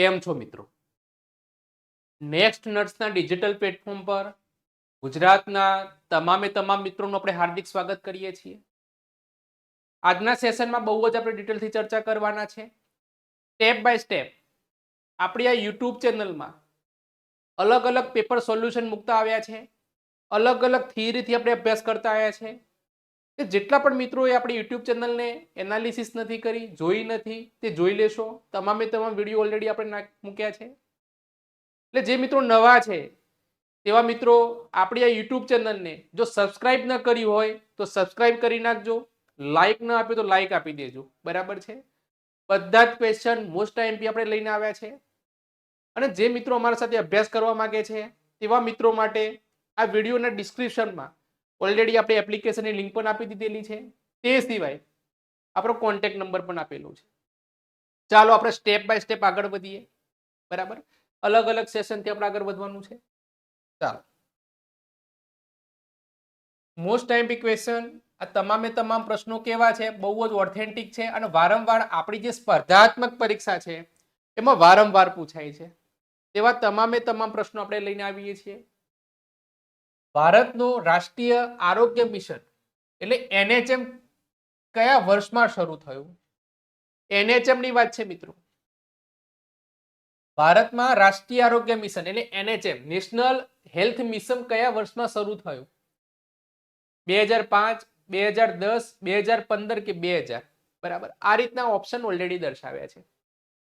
કેમ છો મિત્રો? નેક્સ્ટ નર્સના ડિજિટલ પ્લેટફોર્મ પર ગુજરાતના તમામે તમામ મિત્રોનું આપણે હાર્દિક સ્વાગત કરીએ છીએ. આજના સેશનમાં બહુ જ આપણે ડિટેલથી ચર્ચા કરવાના છે. સ્ટેપ બાય સ્ટેપ આપણી આ યુટ્યુબ ચેનલમાં અલગ અલગ પેપર સોલ્યુશન મૂકતા આવ્યા છે. અલગ અલગ થિયરીથી આપણે અભ્યાસ કરતા આવ્યા છે. કે જેટલા પણ મિત્રોએ આપણી યુટ્યુબ ચેનલને એનાલિસિસ નથી કરી, જોઈ નથી, તે જોઈ લેશો. તમામે તમામ વીડિયો ઓલરેડી આપણે મૂક્યા છે. એટલે જે મિત્રો નવા છે, તેવા મિત્રો આપણી આ યુટ્યુબ ચેનલને જો સબસ્ક્રાઇબ ન કરી હોય, તો સબસ્ક્રાઇબ કરી નાખજો. લાઇક ન આપ્યું તો લાઇક આપી દેજો. બરાબર છે? બધા જ ક્વેશ્ચન મોસ્ટ ટાઈમથી આપણે લઈને આવ્યા છે. અને જે મિત્રો અમારા સાથે અભ્યાસ કરવા માંગે છે, તેવા મિત્રો માટે આ વિડીયોના ડિસ્ક્રિપ્શનમાં ઓલરેડી આપણે એપ્લિકેશનની લિંક પણ આપી દીધેલી છે. તે સિવાય આપણો કોન્ટેક્ટ નંબર પણ આપેલો છે. ચાલો આપણે સ્ટેપ બાય સ્ટેપ આગળ વધીએ. બરાબર? અલગ અલગ સેશનથી આપણે આગળ વધવાનું છે. ચાલો. મોસ્ટ ટાઈમ ક્વેશ્ચન આ તમામે તમામ પ્રશ્નો કેવા છે? બહુ જ ઓથેન્ટિક છે અને વારંવાર આપણી જે સ્પર્ધાત્મક પરીક્ષા છે, એમાં વારંવાર પૂછાય છે. તેવા તમામે તમામ પ્રશ્નો આપણે લઈને આવીએ છીએ. ભારતનું રાષ્ટ્રીય આરોગ્ય મિશન એટલે એનએચએમ કયા વર્ષમાં શરૂ થયું? એનએચએમની વાત છે મિત્રો. ભારતમાં રાષ્ટ્રીય આરોગ્ય મિશન એટલે એનએચએમ, નેશનલ હેલ્થ મિશન કયા વર્ષમાં શરૂ થયું? બે હજાર પાંચ, બે હજાર દસ, બે હજાર પંદર કે બે હજાર? બરાબર. આ રીતના ઓપ્શન ઓલરેડી દર્શાવ્યા છે.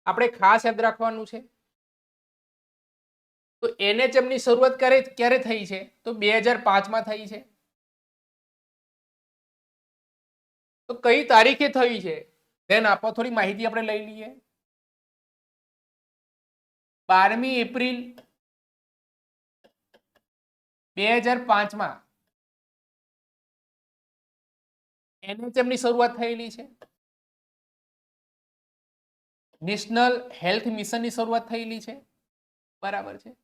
આપણે ખાસ યાદ રાખવાનું છે. તો એનએચએમની શરૂઆત ક્યારે ક્યારે થઈ છે? તો બે હજાર પાંચમાં થઈ છે. તો કઈ તારીખે થઈ છે? ધ્યાન આપો થોડી માહિતી આપણે લઈ લઈએ. બારમી એપ્રિલ બે હજાર પાંચમાં. એનએચએમની શરૂઆત થયેલી છે. નેશનલ હેલ્થ મિશનની શરૂઆત થયેલી છે. બરાબર છે.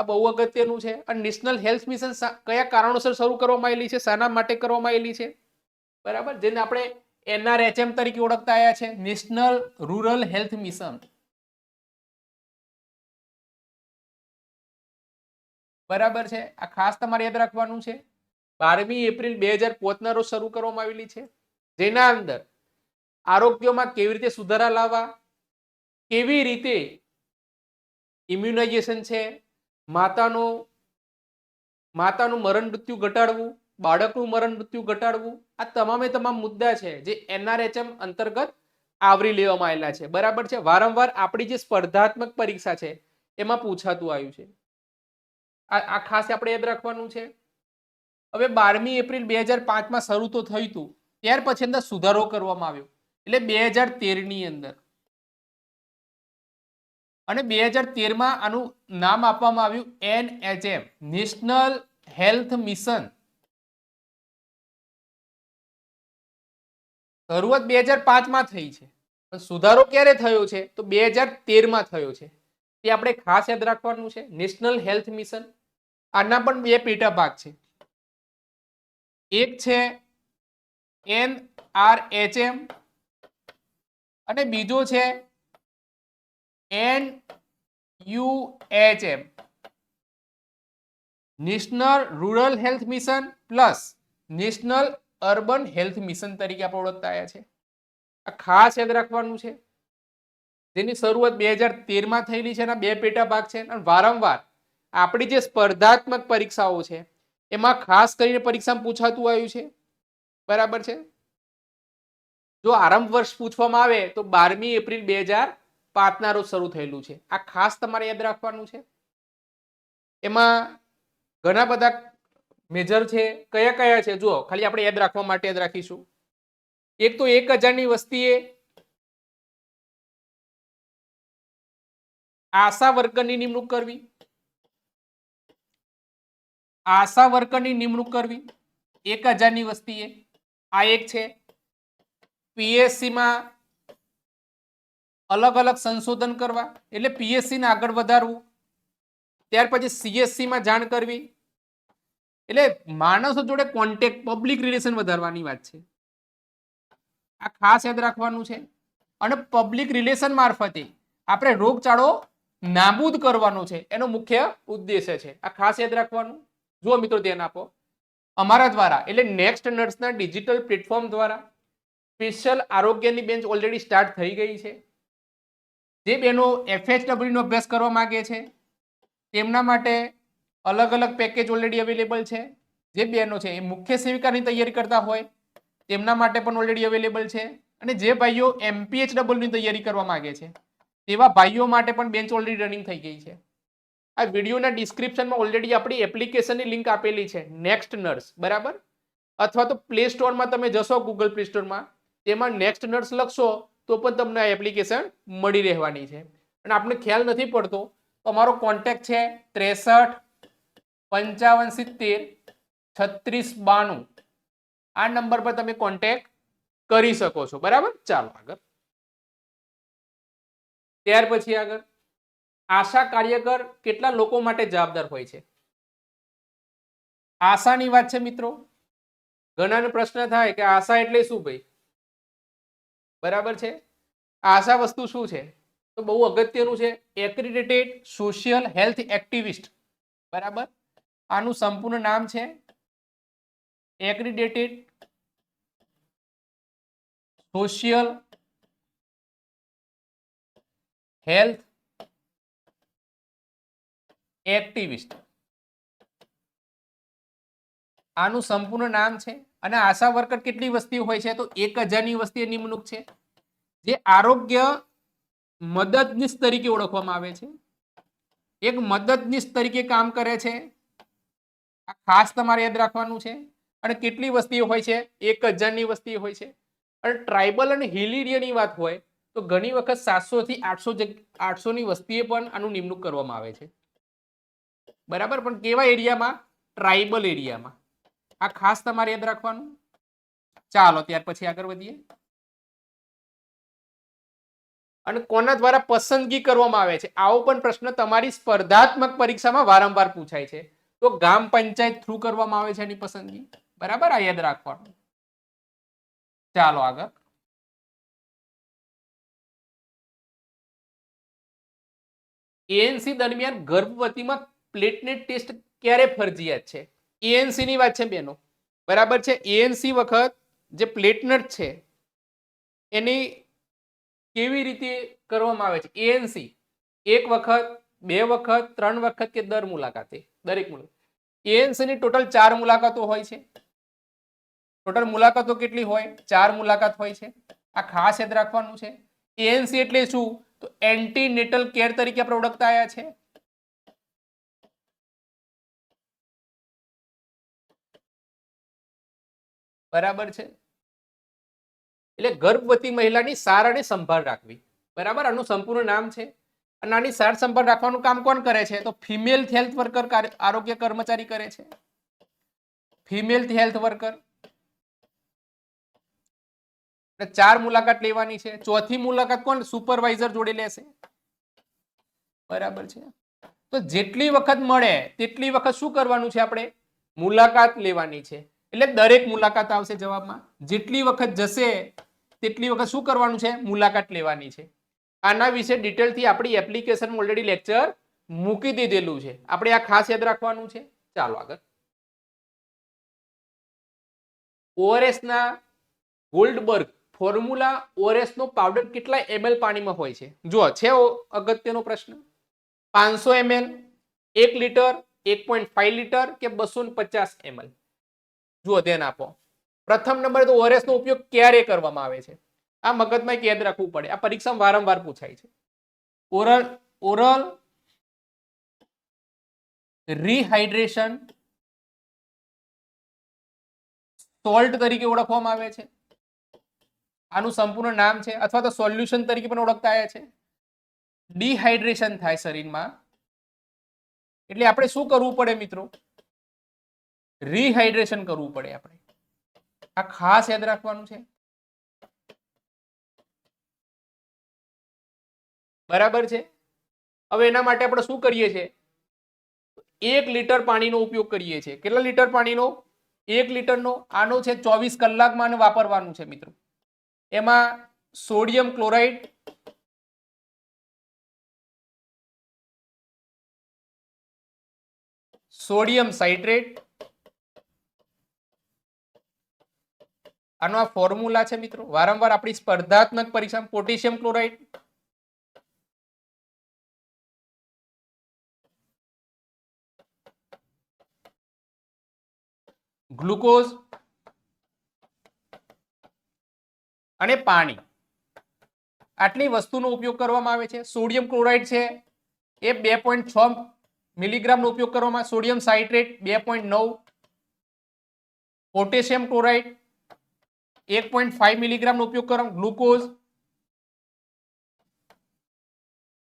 આ બહુ અગત્યનું છે. અને નેશનલ હેલ્થ મિશન કયા કારણોસર શરૂ કરવામાં આવેલી છે? શાના માટે કરવામાં આવેલી છે? બરાબર? જેને આપણે એનઆરએચએમ તરીકે ઓળખતા આવ્યા છે. નેશનલ રૂરલ હેલ્થ મિશન બરાબર છે? આ ખાસ તમારે યાદ રાખવાનું છે. બારમી એપ્રિલ બે હજાર પોતના રોજ શરૂ કરવામાં આવેલી છે. જેના અંદર આરોગ્યમાં કેવી રીતે સુધારા લાવવા, કેવી રીતે ઇમ્યુનાઇઝેશન છે માતાનું માતાનું મરણ મૃત્યુ ઘટાડવું, બાળકનું મરણ મૃત્યુ ઘટાડવું, આ તમામે તમામ મુદ્દા છે જે એનઆરએચએમ અંતર્ગત આવરી લેવામાં આવેલા છે. બરાબર છે? વારંવાર આપણી જે સ્પર્ધાત્મક પરીક્ષા છે, એમાં પૂછાતું આવ્યું છે. આ ખાસ આપણે યાદ રાખવાનું છે. હવે બારમી એપ્રિલ બે હજાર પાંચમાં શરૂ તો થયું હતું ત્યાર પછી અંદર સુધારો કરવામાં આવ્યો. એટલે બે હજાર તેરની અંદર. અને બે હજાર તેરમાં આનું નામ આપવામાં આવ્યું એનએચએમ નેશનલ હેલ્થ મિશન શરૂઆત બે હજાર પાંચમાં થઈ છે. સુધારો ક્યારે થયો છે? તો બે હજાર તેરમાં થયો છે. તે આપણે ખાસ યાદ રાખવાનું છે. નેશનલ હેલ્થ મિશન આના પણ બે પેટા ભાગ છે. એક છે એન આર એચ એમ અને બીજો છે N U H M national rural health mission plus national urban health mission તરીકે આપણે ઓળખતા આવ્યા છે. આ ખાસ યાદ રાખવાનું છે. જેની શરૂઆત બે હજાર તેરમાં થયેલી છે એના બે પેટા ભાગ છે. અને વારંવાર આપણી જે સ્પર્ધાત્મક પરીક્ષાઓ છે, એમાં ખાસ કરીને પરીક્ષામાં પૂછાતું આવ્યું છે. બરાબર છે? જો આરંભ વર્ષ પૂછવામાં આવે તો બારમી એપ્રિલ બે હજાર પાંચના રોજ શરૂ થયેલું છે. આ ખાસ તમારે યાદ રાખવાનું છે. એમાં ઘણા બધા મેજર છે. કયા કયા છે? જુઓ, ખાલી આપણે યાદ રાખવા માટે યાદ રાખીશું. એક તો એક હજારની વસ્તીએ આશા વર્કરની નિમણૂક કરવી. આશા વર્કરની નિમણૂક કરવી. એક હજારની વસ્તીએ આ એક છે. પીએસસી માં અલગ અલગ સંશોધન કરવા, એટલે પીએસસી ને આગળ વધારવું, ત્યાર પછી સીએસસી માં જાણ કરવી. એટલે માણસો જોડે કોન્ટેક પબ્લિક રિલેશન વધારવાની વાત છે. આ ખાસ યાદ રાખવાનું છે. અને પબ્લિક રિલેશન મારફતે આપણે રોગચાળો નાબૂદ કરવાનો છે. એનો મુખ્ય ઉદ્દેશ્ય છે. આ ખાસ યાદ રાખવાનું. જુઓ મિત્રો ધ્યાન આપો. અમારા દ્વારા, એટલે નેક્સ્ટ નર્સના ડિજિટલ પ્લેટફોર્મ દ્વારા સ્પેશિયલ આરોગ્યની બેન્ચ ઓલરેડી સ્ટાર્ટ થઈ ગઈ છે. જે બહેનો FHW નો અભ્યાસ કરવા માગે છે, તેમના માટે અલગ અલગ પેકેજ ઓલરેડી અવેલેબલ છે. જે બહેનો છે, એ મુખ્ય સેવિકાની તૈયારી કરતા હોય, તેમના માટે પણ ઓલરેડી અવેલેબલ છે. અને જે ભાઈઓ એમપીએચ ડબલની તૈયારી કરવા માગે છે, તેવા ભાઈઓ માટે પણ બેન્ચ ઓલરેડી રનિંગ થઈ ગઈ છે. આ વિડીયોના ડિસ્ક્રિપ્શનમાં ઓલરેડી આપણી એપ્લિકેશનની લિંક આપેલી છે નેક્સ્ટ નર્સ બરાબર? અથવા તો પ્લે સ્ટોરમાં તમે જશો ગૂગલ પ્લે સ્ટોરમાં તેમાં નેક્સ્ટ નર્સ લખશો તો પણ તમને આ એપ્લિકેશન મળી રહેવાની છે. અને આપણે ખ્યાલ નથી પડતો, તો અમારો કોન્ટેક્ટ છે ત્રેસઠ, પંચાવન, સિત્તેર, છત્રીસ, બાણું. આ નંબર પર તમે કોન્ટેક્ટ કરી શકો છો. બરાબર? ચાલો આગળ. ત્યાર પછી આગળ. આશા કાર્યકર કેટલા લોકો માટે જવાબદાર હોય છે? આશાની વાત છે મિત્રો. ઘણાને પ્રશ્ન થાય કે આશા એટલે શું ભાઈ? બરાબર છે? આશા વસ્તુ શું છે? તો બહુ અગત્યનું છે એક્રિડિટેડ સોશિયલ હેલ્થ એક્ટિવિસ્ટ બરાબર? આનું સંપૂર્ણ નામ છે એક્રિડેટેડ સોશિયલ હેલ્થ એક્ટિવિસ્ટ આનું સંપૂર્ણ નામ છે અને આશા વર્કર કેટલી વસ્તી હોય છે તો એક હજારની વસ્તી નિમણૂક છે. જે આરોગ્ય મદદનીશ તરીકે ઓળખવામાં આવે છે. એક મદદનીશ તરીકે કામ કરે છે. આ ખાસ તમારે યાદ રાખવાનું છે. અને કેટલી વસ્તી હોય છે? એક હજારની વસ્તી હોય છે. અને ટ્રાઇબલ અને હિલ એરિયાની વાત હોય તો ઘણી વખત સાતસો થી આઠસો આઠસો ની વસ્તીએ પણ આનું નિમણૂક કરવામાં આવે છે. બરાબર? પણ કેવા એરિયામાં? ટ્રાઇબલ એરિયામાં. આ ખાસ તમારે યાદ રાખવાનું. ચાલો, ત્યાર પછી આગળ વધીએ. અને કોના દ્વારા પસંદગી કરવામાં આવે છે? આવો પણ પ્રશ્ન તમારી સ્પર્ધાત્મક પરીક્ષામાં વારંવાર પૂછાય છે. તો ગામ પંચાયત થ્રુ કરવામાં આવે છે એની પસંદગી? બરાબર? આ યાદ રાખવાનું. ચાલો આગળ. એએનસી દરમિયાન ગર્ભવતીમાં પ્લેટલેટ ટેસ્ટ ક્યારે ફરજિયાત છે? એએનસી ની વાત છે બેનો. બરાબર છે? એએનસી વખત જે પ્લેટનટ છે, એની કેવી રીતે કરવામાં આવે છે? એએનસી એક વખત, બે વખત, ત્રણ વખત કે દર મુલાકાતે? દરેક મુલાકાત એએનસી ની ટોટલ ચાર મુલાકાતો હોય છે. ટોટલ મુલાકાતો કેટલી હોય? ચાર મુલાકાત હોય છે. આ ખાસ યાદ રાખવાનું છે. એએનસી એટલે શું? તો એન્ટીનેટલ કેર તરીકે આપણે ઓળખતા આવ્યા છે. બરાબર છે? એટલે ગર્ભવતી મહિલાની સાર અને સંભાળ રાખવી. બરાબર? આનું સંપૂર્ણ નામ છે. અને આની સાર સંભાળ રાખવાનું કામ કોણ કરે છે? તો ફિમેલ હેલ્થ વર્કર આરોગ્ય કર્મચારી કરે છે. ફિમેલ હેલ્થ વર્કર ચાર મુલાકાત લેવાની છે. ચોથી મુલાકાત કોણ? સુપરવાઇઝર જોડે લેશે. બરાબર છે? તો જેટલી વખત મળે, તેટલી વખત શું કરવાનું છે આપણે? મુલાકાત લેવાની છે. એટલે દરેક મુલાકાત આવશે જવાબમાં. જેટલી વખત જશે, તેટલી વખત શું કરવાનું છે? મુલાકાત લેવાની છે. આના વિશે ડિટેલથી આપણી એપ્લિકેશન ઓલરેડી લેક્ચર મૂકી દીધેલું છે. આપણે આ ખાસ યાદ રાખવાનું છે. ચાલો આગળ. ઓઆરએસના ગોલ્ડબર્ગ ફોર્મ્યુલા ઓઆરએસ નો પાવડર કેટલા એમએલ પાણીમાં હોય છે? જો છે અગત્યનો પ્રશ્ન. પાંચસો એમએલ, એક લીટર, એક પોઈન્ટ ફાઈવ લીટર કે બસો પચાસ એમએલ? જુઓ ધ્યાન આપો. પ્રથમ નંબર તો ઓઆરએસ નો ઉપયોગ ક્યારે કરવામાં આવે છે? આ મગજમાં એક યાદ રાખવું પડે. આ પરીક્ષામાં વારંવાર પૂછાય છે. ઓરલ ઓરલ રિહાઇડ્રેશન સોલ્ટ તરીકે ઓળખવામાં આવે છે. આનું સંપૂર્ણ નામ છે અથવા તો સોલ્યુશન તરીકે પણ ઓળખતા આવ્યા છે. ડિહાઇડ્રેશન થાય શરીરમાં. એટલે આપણે શું કરવું પડે મિત્રો? રિહાઇડ્રેશન કરવું પડે આપણે. આ ખાસ યાદ રાખવાનું છે. બરાબર છે? હવે એના માટે આપણે શું કરીએ છીએ? એક લીટર પાણીનો ઉપયોગ કરીએ છીએ. કેટલા લીટર પાણીનો? એક લીટરનો. આનો છે ચોવીસ કલાકમાં વાપરવાનું છે મિત્રો. એમાં સોડિયમ ક્લોરાઇડ સોડિયમ સાઇટ્રેટ આનો આ ફોર્મ્યુલા છે મિત્રો. વારંવાર આપણી સ્પર્ધાત્મક પરીક્ષામાં પોટેશિયમ ક્લોરાઇડ ગ્લુકોઝ અને પાણી. આટલી વસ્તુનો ઉપયોગ કરવામાં આવે છે. સોડિયમ ક્લોરાઇડ છે. એ બે પોઈન્ટ છ મિલીગ્રામનો ઉપયોગ કરવામાં સોડિયમ સાઇટ્રેટ બે પોઈન્ટ નવ. પોટેશિયમ ક્લોરાઇડ એક પોઈન્ટ ફાઈવ મિલીગ્રામનો ઉપયોગ કરવામાં ગ્લુકોઝ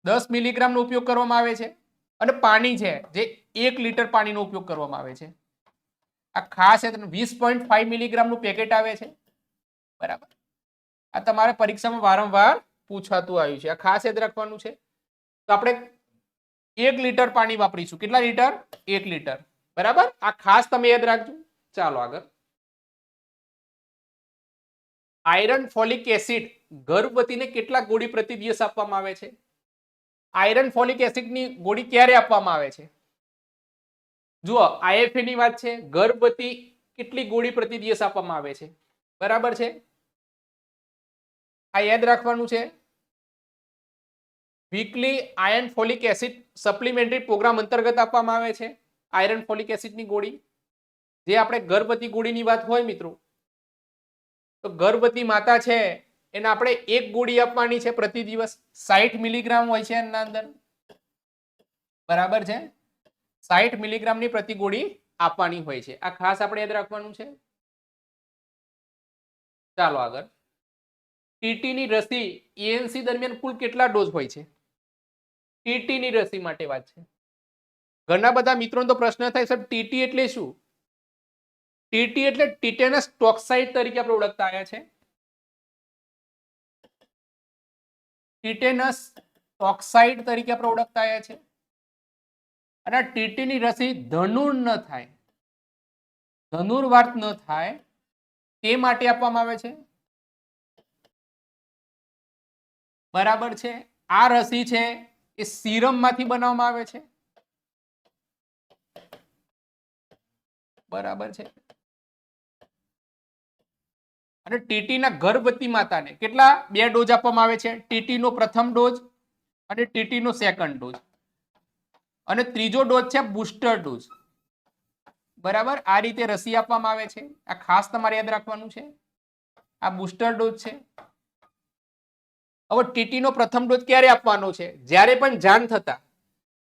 દસ મિલીગ્રામનો ઉપયોગ કરવામાં આવે છે અને પાણી છે જે એક લીટર પાણીનો ઉપયોગ કરવામાં આવે છે. આ ખાસ વીસ પોઈન્ટ ફાઈવ મિલીગ્રામનું પેકેટ આવે છે. બરાબર. આ તમારે પરીક્ષામાં વારંવાર પૂછાતું આવ્યું છે. આ ખાસ યાદ રાખવાનું છે. તો આપણે એક લીટર પાણી વાપરીશું. કેટલા લીટર? એક લીટર. બરાબર? આ ખાસ તમે યાદ રાખજો. ચાલો આગળ. આયરન ફોલિક એસિડ ગર્ભવતીને કેટલા ગોળી પ્રતિ દિવસ આપવામાં આવે છે? આયરન ફોલિક એસિડની ગોળી ક્યારે આપવામાં આવે છે? જુઓ આઈએફએ ની વાત છે, ગર્ભવતી કેટલી ગોળી પ્રતિ દિવસ આપવામાં આવે છે? બરાબર છે? આ યાદ રાખવાનું છે. Weekly iron folic acid supplementary programme અંતર્ગત આપવામાં આવે છે, આયરન ફોલિક એસિડની ગોળી. જે આપણે ગર્ભવતી ગોળીની વાત હોય મિત્રો તો ગર્ભવતી માતા છે, એને આપણે એક ગોળી આપવાની છે પ્રતિ દિવસ. સાઠ મિલીગ્રામ હોય છે એના અંદર. બરાબર છે? સાઠ મિલીગ્રામની પ્રતિ ગોળી આપવાની હોય છે. આ ખાસ આપણે યાદ રાખવાનું છે. ચાલો આગળ. ટીટીની રસી એએનસી દરમિયાન કુલ કેટલા ડોઝ હોય છે? ટીટીની રસી માટે વાત છે. ઘણા બધા મિત્રોનો તો પ્રશ્ન થાય, સાહેબ ટીટી એટલે શું? ટીટી એટલે ટીટેનસ ટોક્સાઇડ તરીકે આપણે ઓળખતા આવ્યા છે. ટીટેનસ ટોક્સાઇડ તરીકે આપણે ઓળખતા આવ્યા છે. અને ટીટીની રસી ધનુર ન થાય. ધનુર્વાત ન થાય તે માટે આપવામાં આવે છે. બરાબર છે. આ રસી છે એ સીરમમાંથી બનાવવામાં આવે છે. બરાબર છે. અને ટીટીના ગર્ભવતી માતાને કેટલા? બે ડોઝ આપવામાં આવે છે. ટીટીનો પ્રથમ ડોઝ અને ટીટીનો સેકન્ડ ડોઝ. અને ત્રીજો ડોઝ છે બુસ્ટર ડોઝ. બરાબર? આ રીતે રસી આપવામાં આવે છે. આ ખાસ તમારે યાદ રાખવાનું છે. આ બુસ્ટર ડોઝ છે. હવે ટીટીનો પ્રથમ ડોઝ ક્યારે આપવાનો છે? જ્યારે પણ જાન થતા.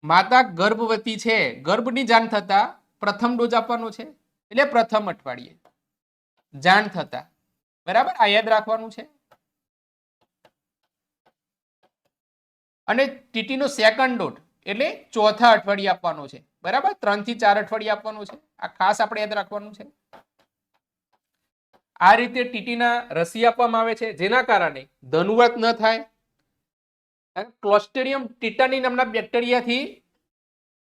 માતા ગર્ભવતી છે. ગર્ભની જાન થતા પ્રથમ ડોઝ આપવાનો છે. એટલે પ્રથમ અઠવાડિયે. જાણ થતા. બરાબર? આ યાદ રાખવાનું છે. અને ટીટીનો સેકન્ડ ડોટ એટલે ચોથા અઠવાડિયે આપવાનો છે. બરાબર? ત્રણથી ચાર અઠવાડિયે આપવાનો છે. આ ખાસ આપણે યાદ રાખવાનું છે. આ રીતે ટીટીના રસી આપવામાં આવે છે. જેના કારણે ધનુવાત ન થાય ક્લોસ્ટેરિયમ ટીટાની નામના બેક્ટેરિયાથી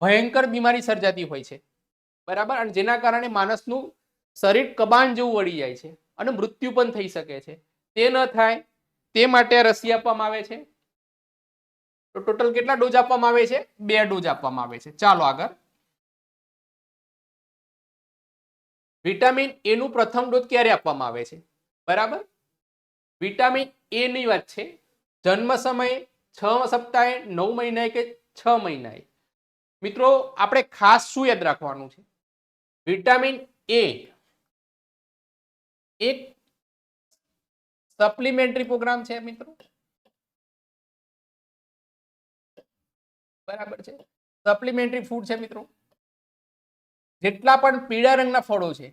ભયંકર બીમારી સર્જાતી હોય છે. બરાબર? અને જેના કારણે માણસનું શરીર કબાન જેવું વળી જાય છે. અને મૃત્યુ પણ થઈ શકે છે. તે ન થાય, તે માટે રસી આપવામાં આવે છે. તો ટોટલ કેટલા ડોઝ આપવામાં આવે છે? બે ડોઝ આપવામાં આવે છે. ચાલો આગળ. વિટામિન એ નું પ્રથમ ડોઝ ક્યારે આપવામાં આવે છે? બરાબર? વિટામિન એ ની વાત છે. જન્મ સમયે છ સપ્તાહે નવ મહિનાએ કે છ મહિનાએ? મિત્રો, આપણે ખાસ શું યાદ રાખવાનું છે? વિટામિન એ એક સપ્લિમેન્ટરી પ્રોગ્રામ છે, મિત્રો. બરાબર છે. સપ્લિમેન્ટરી ફૂડ છે, મિત્રો. જેટલા પણ પીળા રંગના ફળો છે,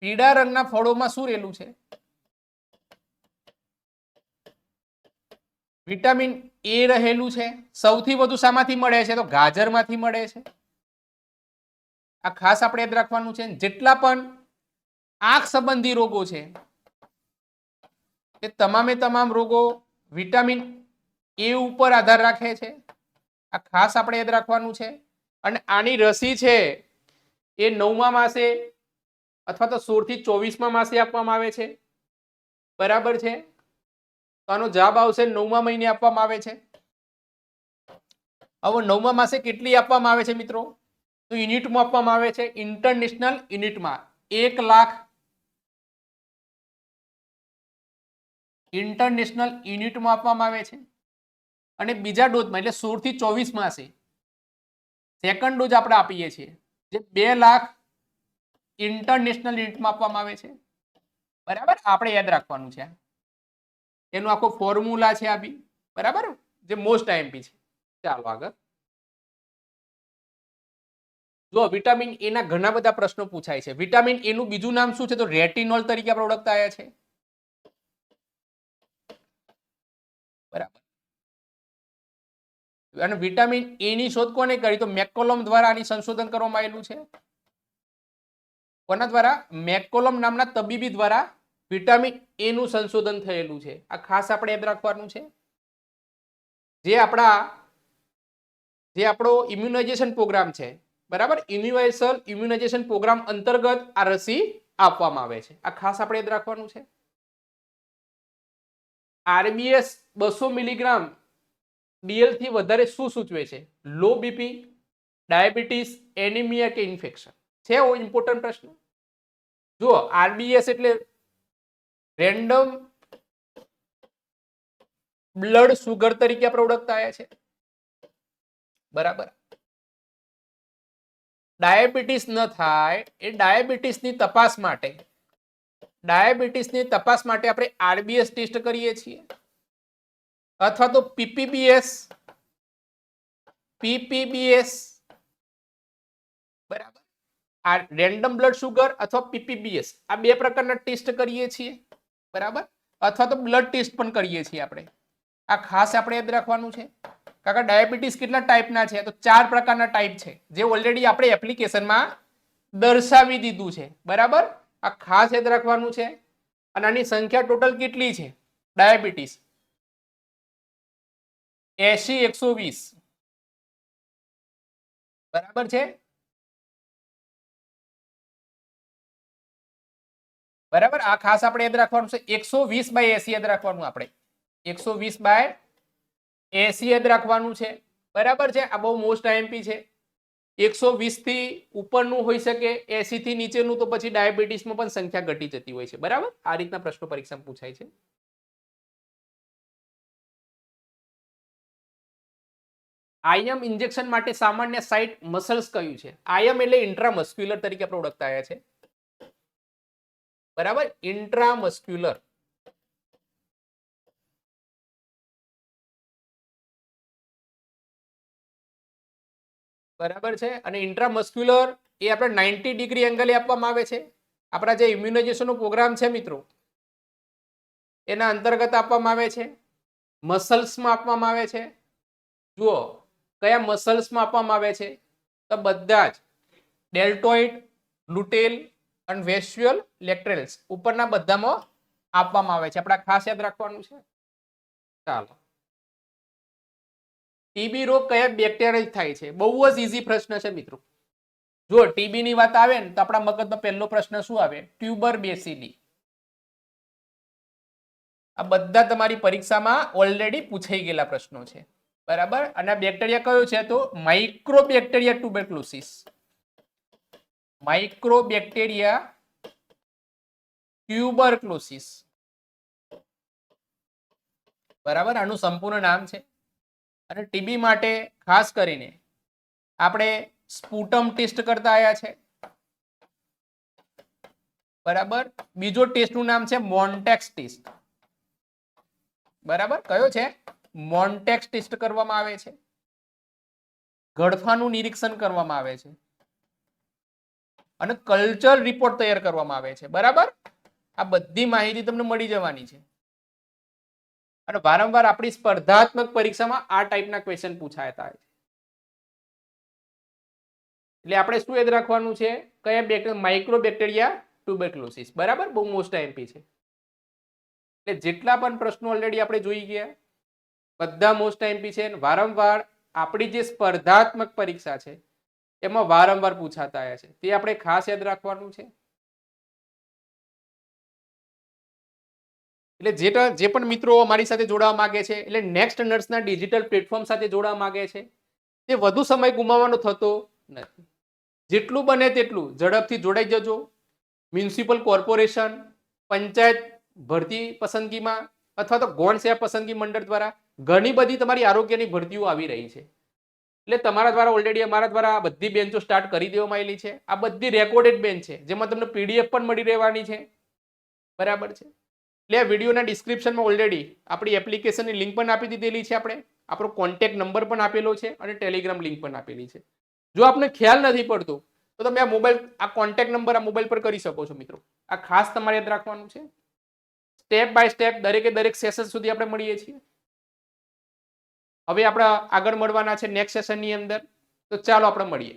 પીળા રંગના ફળોમાં શું રહેલું છે? વિટામિન એ રહેલું છે. સૌથી વધુ શામાંથી મળે છે તો ગાજરમાંથી મળે છે. આ ખાસ આપણે યાદ રાખવાનું છે. જેટલા પણ આંખ સંબંધી રોગો છે. એ તમામે તમામ રોગો વિટામિન એ ઉપર આધાર રાખે છે. આ ખાસ આપણે યાદ રાખવાનું છે. અને આની રસી છે એ નવમા માસે અથવા તો સોળથી ચોવીસમા માસે આપવામાં આવે છે. બરાબર છે? તો આનો જવાબ આવશે નવમા મહિને આપવામાં આવે છે. હવે નવમા માસે કેટલી આપવામાં આવે છે મિત્રો? તો યુનિટમાં આપવામાં આવે છે. ઇન્ટરનેશનલ યુનિટમાં એક લાખ ઇન્ટરનેશનલ યુનિટમાં આપવામાં આવે છે. અને બીજા ડોઝમાં, એટલે સોળથી ચોવીસ માસે, સેકન્ડ ડોઝ આપણે આપીએ છીએ, જે બે લાખ ઇન્ટરનેશનલ યુનિટમાં આપવામાં આવે છે. બરાબર? આપણે યાદ રાખવાનું છે એનો આખો ફોર્મ્યુલા છે આ બરાબર? જે મોસ્ટ આઈએમપી છે. ચાલો આગળ. જો વિટામિન એ ના ઘણા બધા પ્રશ્નો પૂછાય છે. વિટામિન એ નું બીજું નામ શું છે? તો રેટિનોલ તરીકે આપણે ઓળખતા આવ્યા છે બરાબર અને વિટામિન એ ની શોધ કોને કરી? તો મેકોલોમ દ્વારા આની સંશોધન કરવામાં આવેલું છે. કોના દ્વારા? મેકોલોમ નામના તબીબી દ્વારા વિટામિન એ નું સંશોધન થયેલું છે. આ ખાસ આપણે યાદ રાખવાનું છે. જે આપણા, જે આપણો ઇમ્યુનાઇઝેશન પ્રોગ્રામ છે. બરાબર? યુનિવર્સલ ઇમ્યુનાઇઝેશન પ્રોગ્રામ અંતર્ગત આ રસી આપવામાં આવે છે. આ ખાસ આપણે યાદ રાખવાનું છે. આરબીએસ બસો મિલીગ્રામ ડીએલથી વધારે શું સૂચવે છે? લો બીપી ડાયાબિટીસ એનિમિયા કે ઇન્ફેક્શન છે એવો ઇમ્પોર્ટન્ટ પ્રશ્ન. જુઓ આરબીએસ એટલે રેન્ડમ બ્લડ સુગર તરીકે આપણે ઓળખતા આવ્યા છે. બરાબર? ડાયાબિટીસ ન થાય એ ડાયાબિટીસની તપાસ માટે, ડાયાબિટીસની તપાસ માટે આપણે આરબીએસ ટેસ્ટ કરીએ છીએ. અથવા તો પીપીબીએસ પીપીબીએસ બરાબર. આ રેન્ડમ બ્લડ સુગર અથવા પીપીબીએસ આ બે પ્રકારના ટેસ્ટ કરીએ છીએ. બરાબર? અથવા તો બ્લડ ટેસ્ટ પણ કરીએ છીએ આપણે. આ ખાસ આપણે યાદ રાખવાનું છે. કાકા ડાયાબિટીસ કેટલા ટાઈપના છે? તો ચાર પ્રકારના ટાઈપ છે, જે ઓલરેડી આપણે એપ્લિકેશનમાં દર્શાવી દીધું છે. બરાબર? આ ખાસ યાદ રાખવાનું છે. અને આની સંખ્યા ટોટલ કેટલી છે? ડાયાબિટીસ. એસી એકસો વીસ. બરાબર છે? બરાબર? આ ખાસ આપણે યાદ રાખવાનું છે. એકસો વીસ બાય એસી યાદ રાખવાનું આપણે. એકસો વીસ બાય એસી યાદ રાખવાનું છે. બરાબર છે? આ બહુ મોસ્ટ આઈએમપી છે. એકસો વીસથી ઉપરનું હોઈ શકે એસી થી નીચેનું તો પછી ડાયાબિટીસમાં પણ સંખ્યા ઘટી જતી હોય છે. બરાબર? આ રીતના પ્રશ્નો પરીક્ષામાં પૂછાય છે. આઈએમ ઇન્જેક્શન માટે સામાન્ય સાઇટ મસલ્સ કયું છે? આયમ એટલે ઇન્ટ્રામસ્ક્યુલર તરીકે ઓળખતા આવ્યા છે. બરાબર? ઇન્ટ્રામસ્ક્યુલર. બરાબર છે? અને ઇન્ટ્રામસ્ક્યુલર એ આપણે નાઇન્ટી ડિગ્રી એંગલે આપવામાં આવે છે. આપણા જે ઇમ્યુનાઇઝેશનનો પ્રોગ્રામ છે મિત્રો, એના અંતર્ગત આપવામાં આવે છે. મસલ્સમાં આપવામાં આવે છે. જુઓ કયા મસલ્સમાં આપવામાં આવે છે? તો બધા જ ડેલ્ટોઇડ લુટેલ અને વેસ્યુઅલ લેક્ટ્રેલ્સ ઉપરના બધામાં આપવામાં આવે છે. આપણે ખાસ યાદ રાખવાનું છે. ચાલો. ટીબી રોગ કયા બેક્ટેરિયા થાય છે? બહુ જ ઈઝી પ્રશ્ન છે મિત્રો. જો ટીબી ની વાત આવે ને, તો આપણા મગજમાં પહેલો પ્રશ્ન શું આવે? ટ્યુબર બેસીલી આ બધા તમારી પરીક્ષામાં ઓલરેડી પૂછાઈ ગયેલા પ્રશ્નો છે. બરાબર? અને બેક્ટેરિયા કયો છે તો? Micro bacteria tuberculosis micro bacteria tuberculosis બરાબર? આનું સંપૂર્ણ નામ છે. અને ટીબી માટે ખાસ કરીને આપણે સ્પુટમ ટેસ્ટ કરતા આવ્યા છે. બરાબર? બીજો ટેસ્ટનું નામ છે મોન્ટેક્સ ટેસ્ટ. બરાબર? કયો છે? મોન્ટેક્સ ટેસ્ટ કરવામાં આવે છે. ગળફાનું નિરીક્ષણ કરવામાં આવે છે. અને કલ્ચર રિપોર્ટ તૈયાર કરવામાં આવે છે. બરાબર? આ બધી માહિતી તમને મળી જવાની છે. અને વારંવાર આપણી સ્પર્ધાત્મક પરીક્ષામાં આ ટાઈપના ક્વેશ્ચન હોય છે. એટલે આપણે શું યાદ રાખવાનું છે? કયા માઇક્રો બેક્ટેરિયા ટ્યુબરક્લોસિસ બરાબર? બહુ મોસ્ટ એમપી છે. એટલે જેટલા પણ પ્રશ્નો ઓલરેડી આપણે જોઈ ગયા. બધા મોસ્ટ એમપી છે વારંવાર આપણી જે સ્પર્ધાત્મક પરીક્ષા છે, એમાં વારંવાર પૂછાતા આવ્યા છે. તે આપણે ખાસ યાદ રાખવાનું છે? એટલે જે જે પણ મિત્રો અમારી સાથે જોડાવા માંગે છે, એટલે નેક્સ્ટ નર્સના ડિજિટલ પ્લેટફોર્મ સાથે જોડાવા માંગે છે, તે વધુ સમય ગુમાવવાનો થતો નથી. જેટલું બને તેટલું ઝડપથી જોડાઈ જજો. મ્યુનિસિપલ કોર્પોરેશન પંચાયત ભરતી પસંદગીમાં અથવા તો ગૌણ સેવા પસંદગી મંડળ દ્વારા ઘણી બધી તમારી આરોગ્યની ભરતીઓ આવી રહી છે. એટલે તમારા દ્વારા ઓલરેડી અમારા દ્વારા આ બધી બેન્ચો સ્ટાર્ટ કરી દેવામાં આવેલી છે. આ બધી રેકોર્ડેડ બેન્ચ છે. જેમાં તમને પીડીએફ પણ મળી રહેવાની છે. બરાબર છે? એટલે આ વિડીયોના ડિસ્ક્રિપ્શનમાં ઓલરેડી આપણી એપ્લિકેશનની લિંક પણ આપી દીધેલી છે આપણે. આપણો કોન્ટેક્ટ નંબર પણ આપેલો છે અને ટેલિગ્રામ લિંક પણ આપેલી છે. જો આપને ખ્યાલ નથી પડતો, તો તમે આ મોબાઈલ આ કોન્ટેક્ટ નંબર આ મોબાઈલ પર કરી શકો છો મિત્રો. આ ખાસ તમારે યાદ રાખવાનું છે. સ્ટેપ બાય સ્ટેપ દરેકે દરેક સેશન સુધી આપણે મળીએ છીએ. હવે આપણે આગળ મળવાના છે નેક્સ્ટ સેશનની અંદર. તો ચાલો આપણે મળીએ.